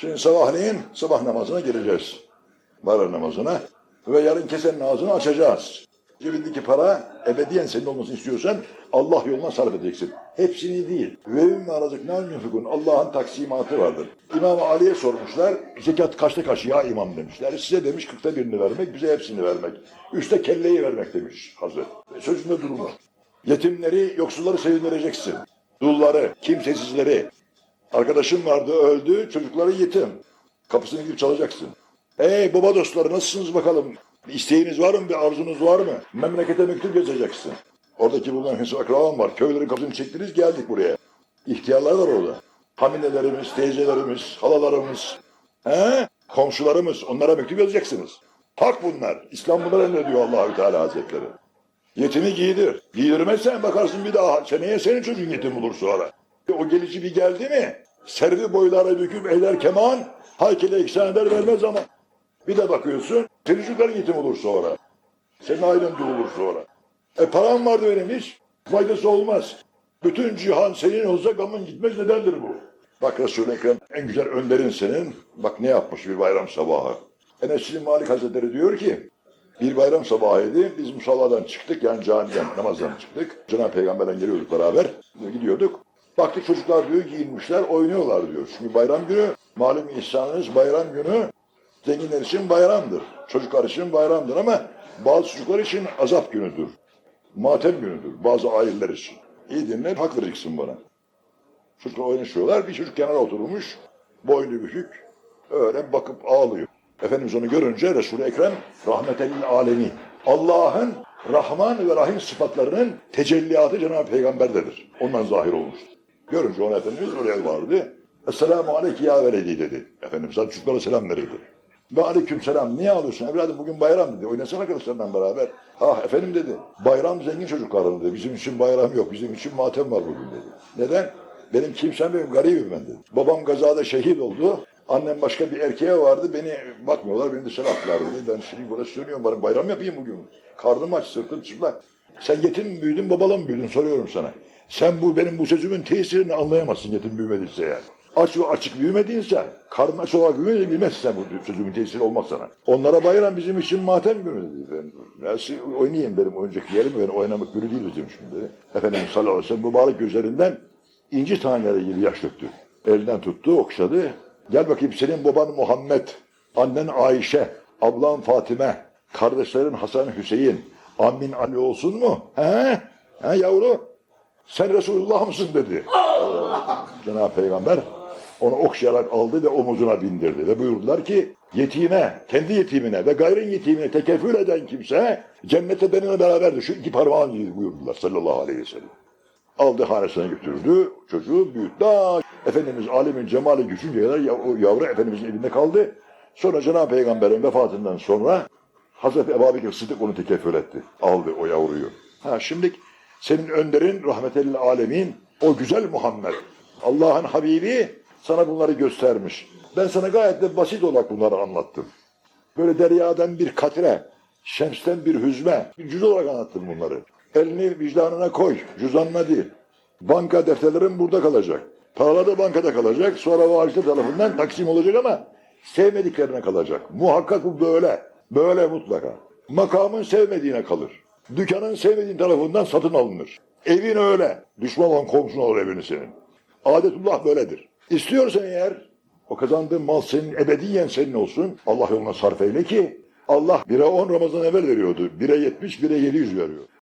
Şimdi sabahleyin sabah namazına gireceğiz. Bayram namazına. Ve yarın kesenin ağzını açacağız. Cebindeki para ebediyen senin olmasını istiyorsan Allah yoluna sarf edeceksin. Hepsini değil. Ve ümmü arazık ne yunfikun. Allah'ın taksimatı vardır. İmam Ali'ye sormuşlar. Zekat kaçta kaç ya imam demişler. Size demiş kırkta birini vermek, bize hepsini vermek. Üste kelleyi vermek demiş Hazret. Sözünde durma. Yetimleri, yoksulları sevindireceksin. Dulları, kimsesizleri. Arkadaşım vardı öldü, çocukları yetim. Kapısını gidip çalacaksın. Ey baba dostları nasılsınız bakalım? Bir isteğiniz var mı? Bir arzunuz var mı? Memlekete mektup yazacaksın. Oradaki bulunan hısı akrabam var. Köylerin kapısını çektiniz geldik buraya. İhtiyarlar var orada. Hamilelerimiz, teyzelerimiz, halalarımız, he? komşularımız onlara mektup yazacaksınız. Hak bunlar. İslam bunları emrediyor Allahü Teala Hazretleri. Yetimi giydir. Giydirmezsen bakarsın bir daha seneye senin çocuğun yetim olur sonra. O gelici bir geldi mi servi boylara büküp eyler keman haykele ihsan eder vermez ama bir de bakıyorsun senin çocukların yetim olur sonra. Senin ailen dul olur sonra. E param vardı benim hiç. Faydası olmaz. Bütün cihan senin olsa gamın gitmez nedendir bu? Bak Resul-i Ekrem en güzel önderin senin. Bak ne yapmış bir bayram sabahı. Enes bin Malik Hazretleri diyor ki bir bayram sabahıydı. Biz musalladan çıktık yani camiden namazdan çıktık. Cenab-ı Peygamber'den geliyorduk beraber. Gidiyorduk. Baktık çocuklar diyor giyinmişler oynuyorlar diyor. Çünkü bayram günü malum ihsanınız bayram günü zenginler için bayramdır. Çocuklar için bayramdır ama bazı çocuklar için azap günüdür. Matem günüdür bazı aileler için. İyi dinle hak vereceksin bana. Çocuklar oynaşıyorlar. Bir çocuk kenara oturmuş. Boynu bükük. Öyle bakıp ağlıyor. Efendimiz onu görünce Resul-i Ekrem rahmetelil alemi. Allah'ın Rahman ve Rahim sıfatlarının tecelliyatı Cenab-ı Peygamber'dedir. Ondan zahir olmuştur. Görünce onu Efendimiz oraya vardı. Esselamu aleyki ya veledi dedi. Efendimiz hadi çocuklara selam verirdi. Ve aleyküm selam niye ağlıyorsun evladım bugün bayram dedi. Oynasana arkadaşlarla beraber. Ah efendim dedi. Bayram zengin çocukların dedi. Bizim için bayram yok. Bizim için matem var bugün dedi. Neden? Benim kimsem benim garibim ben dedi. Babam gazada şehit oldu. Annem başka bir erkeğe vardı. Beni bakmıyorlar. Beni dışarı attılar dedi. Ben şimdi burada söylüyorum. Bari bayram yapayım bugün. Karnım aç, sırtım çıplak. Sen yetim mi büyüdün, babalı mı büyüdün soruyorum sana. Sen bu benim bu sözümün tesirini anlayamazsın yetim büyümediyse yani. Aç ve açık büyümediyse, karnın olarak büyümediyse bilmezsin sen bu sözümün tesiri olmaz sana. Onlara bayram bizim için matem günü dedi. Nasıl oynayayım benim oyuncak yerim ben oynamak günü değil bizim şimdi. Efendimiz sallallahu aleyhi ve sellem mübarek gözlerinden inci taneleri gibi yaş döktü. Elinden tuttu, okşadı. Gel bakayım senin baban Muhammed, annen Ayşe, ablan Fatime, kardeşlerin Hasan Hüseyin, ammin Ali olsun mu? He? He yavru? Sen Resulullah mısın dedi. Cenab-ı Peygamber onu okşayarak aldı ve omuzuna bindirdi. Ve buyurdular ki yetime, kendi yetimine ve gayrın yetimine tekeffül eden kimse cennete benimle beraberdir. Şu iki parmağın gibi buyurdular sallallahu aleyhi ve sellem. Aldı hanesine götürdü. Çocuğu büyüttü. Aa, Efendimiz alemin cemali güçünceye kadar yavru Efendimizin elinde kaldı. Sonra Cenab-ı Peygamber'in vefatından sonra Hazreti Ebu Bekir Sıddık onu tekeffül etti. Aldı o yavruyu. Ha şimdi senin önderin rahmetellil alemin o güzel Muhammed. Allah'ın Habibi sana bunları göstermiş. Ben sana gayet de basit olarak bunları anlattım. Böyle deryadan bir katre, şemsten bir hüzme, bir cüz olarak anlattım bunları. Elini vicdanına koy, cüzdanına değil. Banka defterlerin burada kalacak. Paralar da bankada kalacak. Sonra valide tarafından taksim olacak ama sevmediklerine kalacak. Muhakkak bu böyle. Böyle mutlaka. Makamın sevmediğine kalır. Dükkanın sevmediğin tarafından satın alınır. Evin öyle. Düşman olan komşun olur evini senin. Adetullah böyledir. İstiyorsan eğer o kazandığın mal senin ebediyen senin olsun. Allah yoluna sarf eyle ki Allah bire 10 Ramazan evvel veriyordu. Bire 70, bire 700 veriyor.